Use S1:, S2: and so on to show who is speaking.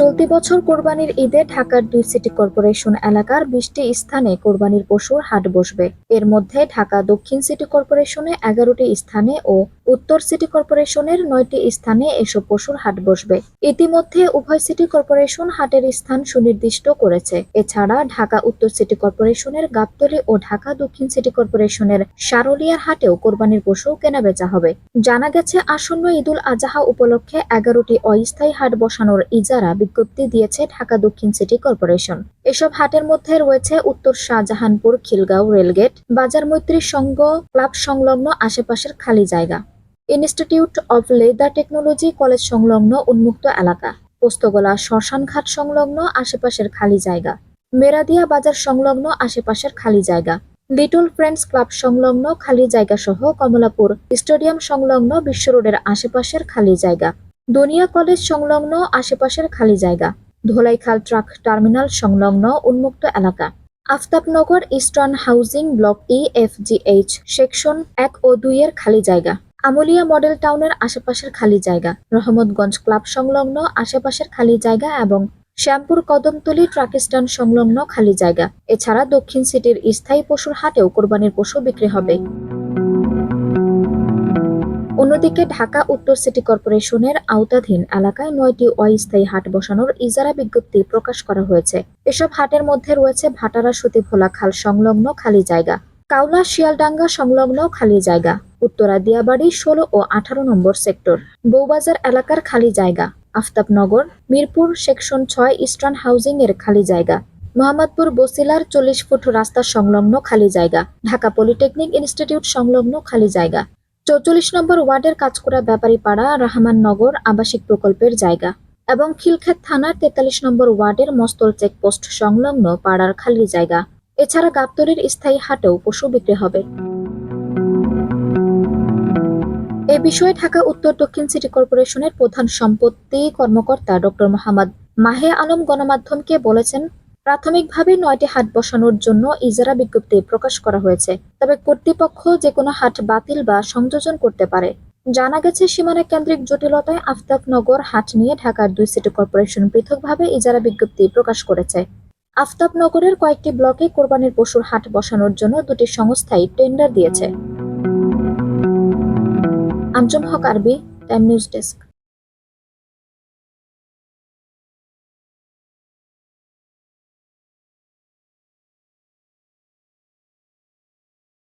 S1: চলতি বছর কোরবানির ঈদে ঢাকার দুই সিটি কর্পোরেশন এলাকার বিশটি স্থানে কোরবানির পশুর হাট বসবে। এর মধ্যে ঢাকা দক্ষিণ সিটি কর্পোরেশনে এগারোটি স্থানে ও উত্তর সিটি কর্পোরেশনের নয়টি স্থানে এসব পশুর হাট বসবে। ইতিমধ্যে উভয় সিটি কর্পোরেশন হাটের স্থান সুনির্দিষ্ট করেছে। এছাড়া ঢাকা উত্তর সিটি কর্পোরেশনের গাবতলী ও ঢাকা দক্ষিণ সিটি কর্পোরেশনের সারুলিয়ার হাটেও কোরবানির পশু কেনাবেচা হবে। জানা গেছে, আসন্ন ঈদুল আজাহা উপলক্ষে এগারোটি অস্থায়ী হাট বসানোর ইজারা বিজ্ঞপ্তি দিয়েছে ঢাকা দক্ষিণ সিটি কর্পোরেশন। এসব হাটের মধ্যে রয়েছে উত্তর শাহজাহানপুর খিলগাঁও রেলগেট, বাজার মৈত্রী সংঘ, ক্লাব সংলগ্ন আশেপাশের খালি জায়গা। Institute of leather technology college সংলগ্ন উন্মুক্ত এলাকা। পোস্তগোলা শ্মশানঘাট সংলগ্ন আশেপাশের খালি জায়গা। মেরাদিয়া বাজার সংলগ্ন আশেপাশের খালি জায়গা। লিটল ফ্রেন্ডস ক্লাব সংলগ্ন খালি জায়গা সহ কমলাপুর স্টেডিয়াম সংলগ্ন বিশ্ব রোডের আশেপাশের খালি জায়গা। দুনিয়া কলেজ সংলগ্ন আশেপাশের খালি জায়গা, ধোলাইখাল ট্রাক টার্মিনাল সংলগ্ন উন্মুক্ত এলাকা। Aftabnagar eastern housing block E F G H section এক ও দুই এর খালি জায়গা। আমুলিয়া মডেল টাউনের আশেপাশের খালি জায়গা, রহমতগঞ্জ ক্লাব সংলগ্ন আশেপাশের খালি জায়গা এবং শ্যামপুর কদমতলী ট্রাক স্ট্যান্ড সংলগ্ন খালি জায়গা। এছাড়া দক্ষিণ সিটির স্থায়ী পশুর হাটেও কোরবানির পশু বিক্রি হবে। অন্যদিকে ঢাকা উত্তর সিটি কর্পোরেশনের আওতাধীন এলাকায় নয়টি অস্থায়ী হাট বসানোর ইজারা বিজ্ঞপ্তি প্রকাশ করা হয়েছে। এসব হাটের মধ্যে রয়েছে ভাটারা সুতিভোলা খাল সংলগ্ন খালি জায়গা, কাউলা শিয়ালডাঙ্গা সংলগ্ন খালি জায়গা, উত্তরা দিয়াবাড়ি ষোলো ও আঠারো নম্বর সেক্টর, বৌবাজার এলাকার খালি জায়গা, আফতাবনগর, মিরপুর সেকশন ছয় ইস্টার্ন হাউজিং এর খালি জায়গা, মোহাম্মদপুর বসিলার চল্লিশ ফুট রাস্তা সংলগ্ন খালি জায়গা, ঢাকা পলিটেকনিক ইনস্টিটিউট সংলগ্ন খালি জায়গা। চৌচল্লিশ নম্বর ওয়ার্ডের কাজকরা ব্যাপারীপাড়া রহমাননগর আবাসিক প্রকল্পের জায়গা এবং খিলক্ষেত থানার তেতাল্লিশ নম্বর ওয়ার্ডের মস্তল চেকপোস্ট সংলগ্ন পাড়ার খালি জায়গা। এছাড়া গাবতলির স্থায়ী হাটেও পশু বিক্রি হবে। এ বিষয়ে ঢাকা, উত্তর, দক্ষিণ সিটি কর্পোরেশনের প্রধান সম্পত্তি কর্মকর্তা ডক্টর মোহাম্মদ মাহে আলম গণমাধ্যমকে বলেছেন প্রাথমিকভাবে নয়টি হাট বসানোর জন্য ইজারা বিজ্ঞপ্তি প্রকাশ করা হয়েছে। তবে কর্তৃপক্ষ যে কোনো হাট বাতিল বা সংযোজন করতে পারে। জানা গেছে, সীমানা কেন্দ্রিক জটিলতায় আফতাবনগর হাট নিয়ে ঢাকার দুই সিটি কর্পোরেশন পৃথকভাবে ইজারা বিজ্ঞপ্তি প্রকাশ করেছে। আফতাবনগরের কয়েকটি ব্লকে কোরবানির পশুর হাট বসানোর জন্য দুটি সংস্থাই টেন্ডার দিয়েছে। আঞ্জুম হক, আরবি, টাইম নিউজ ডেস্ক।